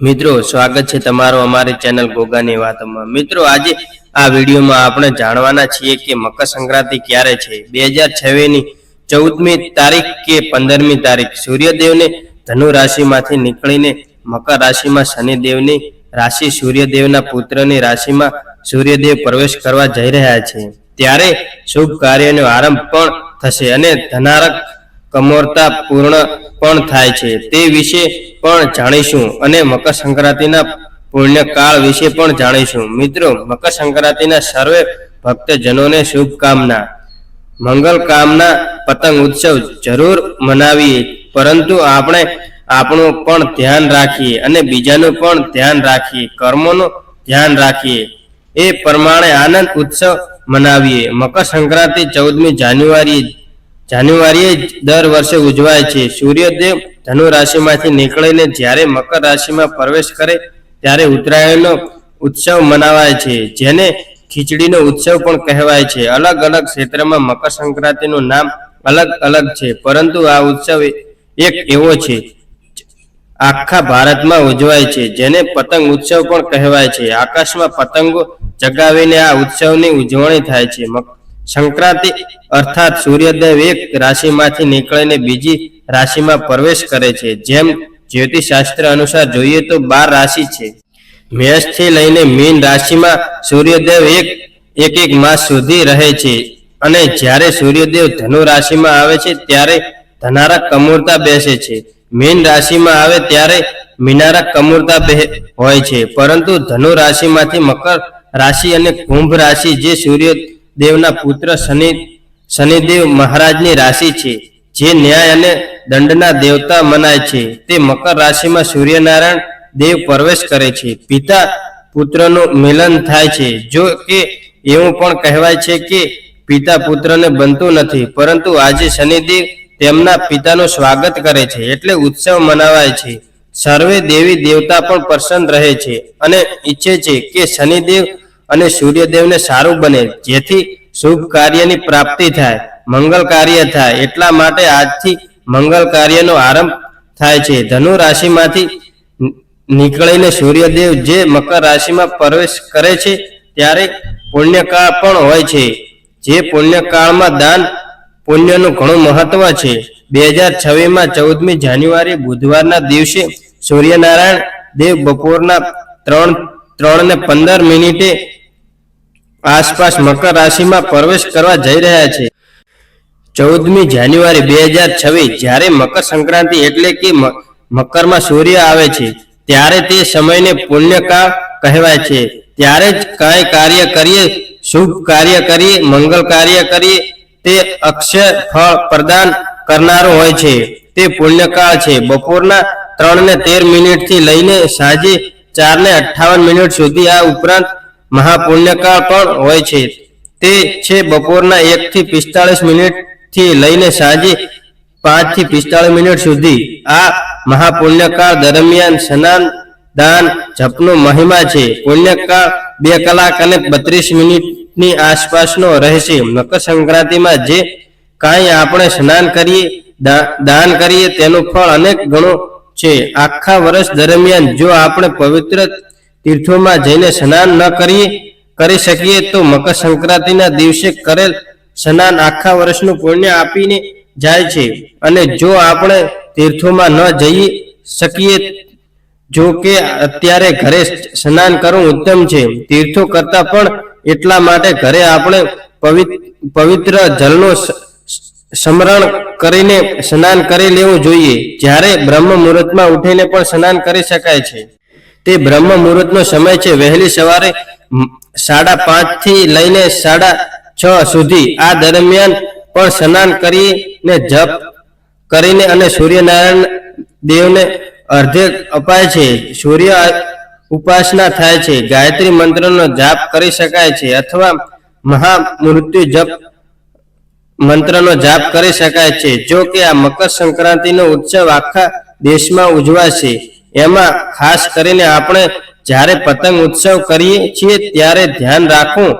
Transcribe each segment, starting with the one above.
મિત્રો, સ્વાગત છે તમારું અમારી ચેનલ ગોગાની વાતોમાં. મિત્રો, આજે આ વિડીયોમાં આપણે જાણવાના છીએ કે મકર સંક્રાંતિ ક્યારે છે? બે હજાર છવ્વીસની ચૌદમી તારીખ કે પંદરમી તારીખ? સૂર્યદેવને ધનુ રાશિમાંથી નીકળીને મકર રાશિમાં શનિદેવની રાશિ, સૂર્યદેવના પુત્રની રાશિમાં સૂર્યદેવ પ્રવેશ કરવા જઈ રહ્યા છે. ત્યારે શુભ કાર્યનો આરંભ પણ થશે અને ધનારક કમોરતા પૂર્ણ પણ થાય છે. તે વિશે પણ જાણીશું અને મકર સંક્રાંતિના પુણ્યકાળ વિશે પણ જાણીશું. મિત્રો મકર સંક્રાંતિના સર્વે ભક્તજનોને શુભકામના. મંગલ કામના પતંગ ઉત્સવ જરૂર મનાવીએ, પરંતુ આપણે આપણું પણ ધ્યાન રાખીએ અને બીજાનું પણ ધ્યાન રાખીએ, કર્મોનું ધ્યાન રાખીએ. એ પ્રમાણે આનંદ ઉત્સવ મનાવીએ. મકર સંક્રાંતિ ચૌદમી જાન્યુઆરી જાન્યુઆરીએ દર વર્ષે ઉજવાય છે. સૂર્યદેવ ધનુ રાશિમાંથી નીકળીને જ્યારે મકર રાશિમાં પ્રવેશ કરે ત્યારે ઉત્તરાયણનો ઉત્સવ મનાવાય છે, જેને ખીચડીનો ઉત્સવ પણ કહેવાય છે. અલગ અલગ ક્ષેત્રમાં મકર સંક્રાંતિનું નામ અલગ અલગ છે, પરંતુ આ ઉત્સવ એક એવો છે, આખા ભારતમાં ઉજવાય છે, જેને પતંગ ઉત્સવ પણ કહેવાય છે. આકાશમાં પતંગો ચગાવીને આ ઉત્સવની ઉજવણી થાય છે. સંક્રાંતિ અર્થાત સૂર્યદેવ એક રાશિમાંથી નીકળીને બીજી રાશિમાં પ્રવેશ કરે છે. જેમ જ્યોતિષશાસ્ત્ર અનુસાર જોઈએ તો બાર રાશિ છે. મેષથી લઈને મીન રાશિમાં સૂર્યદેવ એક એક એક માસ સુધી રહે છે અને જ્યારે સૂર્યદેવ ધનુ રાશિમાં આવે છે ત્યારે ધનારક કમૂરતા બેસે છે. મીન રાશિમાં આવે ત્યારે મીનારક કમૂરતા બે હોય છે. પરંતુ ધનુ રાશિમાંથી મકર રાશિ અને કુંભ રાશિ જે સૂર્યદેવના પુત્ર શનિ, શનિદેવ મહારાજની રાશિ છે, જે ન્યાય અને દંડના દેવતા મનાય છે. તે મકર રાશિમાં સૂર્યનારાયણ દેવ પ્રવેશ કરે છે. પિતા પુત્રનું મિલન થાય છે. જો કે એવું પણ કહેવાય છે કે પિતા પુત્રને બનતું નથી, પરંતુ આજે શનિદેવ તેમના પિતાનું સ્વાગત કરે છે, એટલે ઉત્સવ મનાવાય છે. સર્વે દેવી દેવતા પણ પ્રસન્ન રહે છે અને ઈચ્છે છે કે શનિદેવ અને સૂર્યદેવને સારું બને, જેથી શુભ કાર્યની પ્રાપ્તિ થાય, મંગલ કાર્ય થાય, એટલા માટે આજથી મંગલ કાર્યનો આરંભ થાય છે. ધનુ રાશિમાંથી નીકળીને સૂર્યદેવ જે મકર રાશિમાં પ્રવેશ કરે છે, ત્યારે પુણ્યકાળ પણ હોય છે. જે પુણ્યકાળમાં દાન પુણ્યનું ઘણું મહત્વ છે. બે હજાર છવ્વીસમાં ચૌદમી જાન્યુઆરી બુધવારના દિવસે સૂર્યનારાયણ દેવ બપોરના ત્રણ ત્રણ ને પંદર મિનિટે આસપાસ મકર રાશિમાં પ્રવેશ કરવા જઈ રહ્યા છે. ચૌદમી જાન્યુઆરી બે હજાર છવ્વીસ, જ્યારે મકર સંક્રાંતિ એટલે કે મકરમાં સૂર્ય આવે છે, ત્યારે તે સમયને પુણ્યકાળ કહેવાય છે. ત્યારે જ કઈ કાર્ય કરીએ, શુભ કાર્ય કરીએ, મંગલ કાર્ય કરીએ, તે અક્ષય ફળ પ્રદાન કરનારો હોય છે. તે પુણ્યકાળ છે. બપોરના ત્રણ ને તેર મિનિટથી લઈને સાંજે ચાર ને અઠ્ઠાવન મિનિટ સુધી આ ઉપરાંત મહાપુણ્યકાળ પણ હોય છે. તે છે બપોરના એક થી પિસ્તાળીસ મિનિટથી લઈને સાંજે પાંચથી પિસ્તાળીસ મિનિટ સુધી. આ મહાપુણ્યકાળ દરમિયાન સ્નાન, દાન, જપનો મહિમા છે. પુણ્યકાળ બે કલાક અને બત્રીસ મિનિટની આસપાસનો રહેશે. મકર સંક્રાંતિમાં જે કાંઈ આપણે સ્નાન કરીએ દાન કરીએ, તેનું ફળ અનેક ગણો છે. આખા વર્ષ દરમિયાન જો આપણે પવિત્ર તીર્થોમાં જઈને સ્નાન ન કરીએ કરી શકીએ તો મકર સંક્રાંતિના દિવસે કરેલ સ્નાન આખા વર્ષનું પુણ્ય આપીને જાય છે. અને જો આપણે તીર્થોમાં ન જઈ શકીએ, જો કે અત્યારે ઘરે સ્નાન કરવું ઉત્તમ છે. તીર્થો કરતા પણ એટલા માટે ઘરે આપણે પવિત્ર જલનો સમરણ કરીને સ્નાન કરી લેવું જોઈએ. જ્યારે બ્રહ્મ મુહૂર્તમાં ઉઠીને પણ સ્નાન કરી શકાય છે. તે બ્રહ્મ મુહૂર્તનો સમય છે વહેલી સવારે સાડા પાંચથી લઈને સાડા છ સુધી. આ દરમિયાન પણ સ્નાન કરીને, જપ કરીને અને સૂર્યનારાયણ દેવને અર્ધે અપાય છે. સૂર્ય ઉપાસના થાય છે. ગાયત્રી મંત્રનો જાપ કરી શકાય છે અથવા મહામૃત્યુ જપ મંત્રનો જાપ કરી શકાય છે. જો કે આ મકર સંક્રાંતિનો ઉત્સવ આખા દેશમાં ઉજવાશે એમાં ખાસ કરીને આપણે જ્યારે પતંગ ઉત્સવ કરીએ છીએ ત્યારે ધ્યાન રાખવું,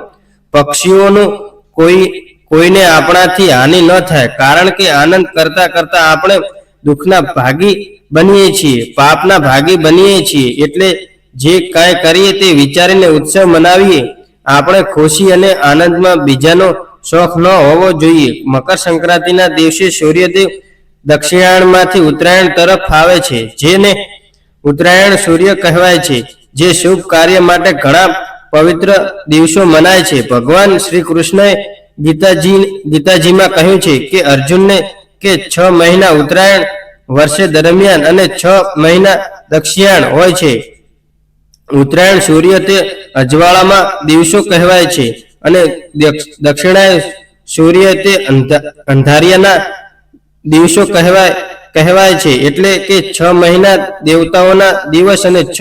પક્ષીઓનું કોઈ, કોઈને આપણાથી હાનિ ન થાય, કારણ કે આનંદ કરતા કરતા આપણે દુઃખના ભાગી બનીએ છીએ, પાપના ભાગી બનીએ છીએ, એટલે જે કાંઈ કરીએ તે વિચારીને ઉત્સવ મનાવીએ, આપણે ખુશી અને આનંદમાં બીજાનો શોખ ન હોવો જોઈએ. મકર સંક્રાંતિના દિવસે સૂર્યદેવ દક્ષિણાયણમાંથી ઉત્તરાયણ તરફ આવે છે, જેને ઉત્તરાયણ સૂર્ય કહેવાય છે, જે શુભ કાર્ય માટે ઘણા પવિત્ર દિવસો મનાય છે. ભગવાન શ્રી કૃષ્ણએ ગીતાજી ગીતાજીમાં કહ્યું છે કે અર્જુનને કે છ મહિના ઉત્તરાયણ વર્ષે દરમિયાન અને છ મહિના દક્ષિણાયણ હોય છે. ઉત્તરાયણ સૂર્ય તે અજવાળામાં દિવસો કહેવાય છે અને દક્ષિણાય સૂર્ય તે અંધા- અંધારિયાના દિવસો કહેવાય કહેવાય છે. એટલે કે છ મહિના દેવતાઓના દિવસ અને છ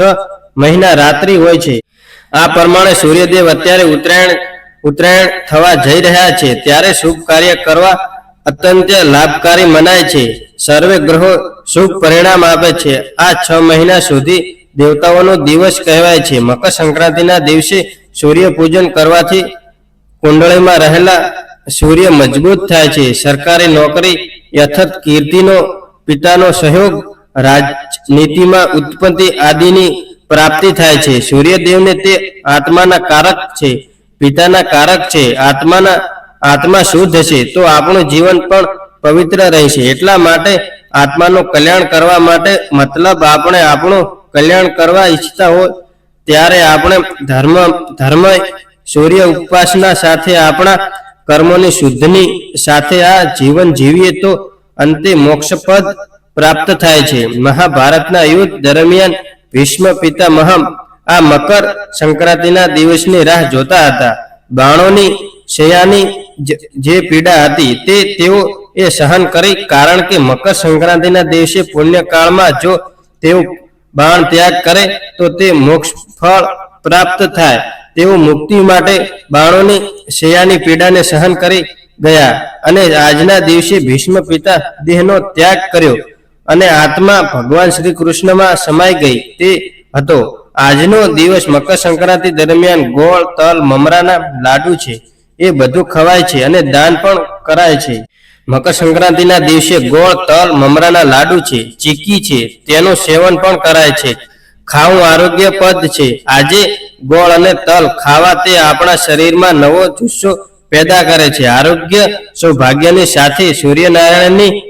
મહિના રાત્રિ હોય છે. આ પ્રમાણે સૂર્યદેવ અત્યારે ઉત્તરાયણ ઉત્તરાયણ થવા જઈ રહ્યા છે. ત્યારે શુભ કાર્ય કરવા અત્યંત લાભકારી મનાય છે. સર્વે ગ્રહો શુભ પરિણામ આપે છે. આ છ મહિના સુધી દેવતાઓનો દિવસ કહેવાય છે. મકર સંક્રાંતિના દિવસે સૂર્ય પૂજન કરવાથી કુંડળીમાં રહેલા સૂર્ય મજબૂત થાય છે. સરકારી નોકરી યથત કીર્તિનો પિતાનો સહયોગ રાજનીતિમાં ઉત્પત્તિ આદિની પ્રાપ્તિ થાય છે. સૂર્યદેવને તે આત્માના કારક છે. પિતાના કારક છે. આત્માના, આત્મા શુદ્ધ છે. તો આપણું જીવન પણ પવિત્ર રહેશે. એટલા માટે આત્માનું કલ્યાણ કરવા માટે મતલબ આપણે આપણું કલ્યાણ કરવા ઈચ્છતા હોય ત્યારે આપણે ધર્મ ધર્મ સૂર્ય ઉપાસના સાથે આપણા કર્મોની શુદ્ધની સાથે આ જીવન જીવીએ તો અંતે મોક્ષપદ પ્રાપ્ત થાય છે. મહાભારતના યુદ્ધ દરમિયાન ભીષ્મ પિતામહ આ મકર સંક્રાંતિના દિવસની રાહ જોતા હતા. બાણોની શયાની જે પીડા હતી તે તેઓ એ સહન કરી કારણ કે મકર સંક્રાંતિના દિવસે પુણ્યકાળમાં જો તેઓ બાણ ત્યાગ કરે તો તે મોક્ષ ફળ પ્રાપ્ત થાય. તેઓ મુક્તિ માટે બાણોની શયાની પીડાને સહન કરી ગયા અને આજના દિવસે ભીષ્મ પિતા દેહનો ત્યાગ કર્યો અને આત્મા ભગવાન શ્રી કૃષ્ણમાં સમાઈ ગઈ તે હતો. આજનો દિવસ મકર સંક્રાંતિ દરમિયાન ગોળ, તલ, મમરાના લાડુ છે. એ બધું ખવાય છે અને દાન પણ કરાય છે. મકર સંક્રાંતિના દિવસે ગોળ, તલ, મમરાના લાડુ છે. ચીકી છે. તેનું સેવન પણ કરાય છે. ખાવું આરોગ્ય પદ છે. આજે ગોળ અને તલ ખાવા તે આપણા શરીરમાં નવો જુસ્સો પેદા કરે છે. આરોગ્ય સૌભાગ્યની સાથે સૂર્યનારાયણની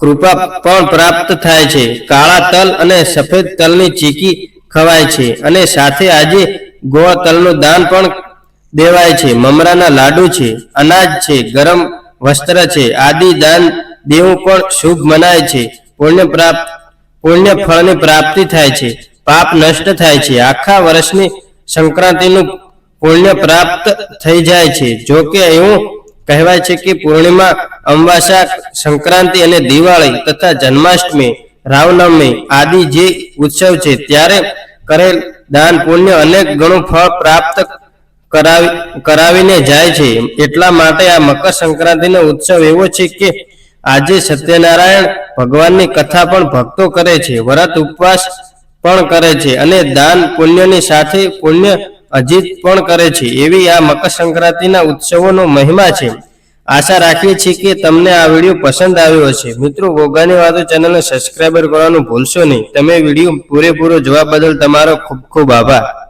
કૃપા પણ પ્રાપ્ત થાય છે. કાળા તલ અને સફેદ તલની ચીકી ખવાય છે અને સાથે આજે ગોળ તલનું દાન પણ દેવાય છે. મમરાના લાડુ છે, અનાજ છે, ગરમ વસ્ત્ર છે, આદિ દાન દેવું પણ શુભ મનાય છે. પુણ્ય પ્રાપ્ત, પુણ્ય ફળની પ્રાપ્તિ થાય છે. પાપ નષ્ટ થાય છે. આખા વર્ષની સંક્રાંતિનું પુણ્ય પ્રાપ્ત થઈ જાય છે. જો કે એવું કહેવાય છે કે પૂર્ણિમા અમાવાસા સંક્રાંતિ અને દિવાળી તથા જન્માષ્ટમી રામનવમી આદિ જે ઉત્સવ છે ત્યારે કરેલ દાન પુણ્ય અનેક ગણું ફળ પ્રાપ્ત કરાવી, કરાવીને જાય છે. એટલા માટે આ મકર સંક્રાંતિનો ઉત્સવ એવો છે કે આજે સત્યનારાયણ ભગવાનની કથા પણ ભક્તો કરે છે, વ્રત ઉપવાસ પણ કરે છે અને દાન પુણ્યની સાથે પુણ્ય અજીત પણ કરે છે. એવી આ મકર સંક્રાંતિના ઉત્સવોનો મહિમા છે. આશા રાખીએ છીએ કે તમને આ વીડિયો પસંદ આવ્યો હશે. મિત્રો, ગોગાની વાતો ચેનલને સબસ્ક્રાઈબર કરવાનું ભૂલશો નહીં. તમે વીડિયો પૂરેપૂરો જોવા બદલ તમારો ખૂબ ખૂબ આભાર.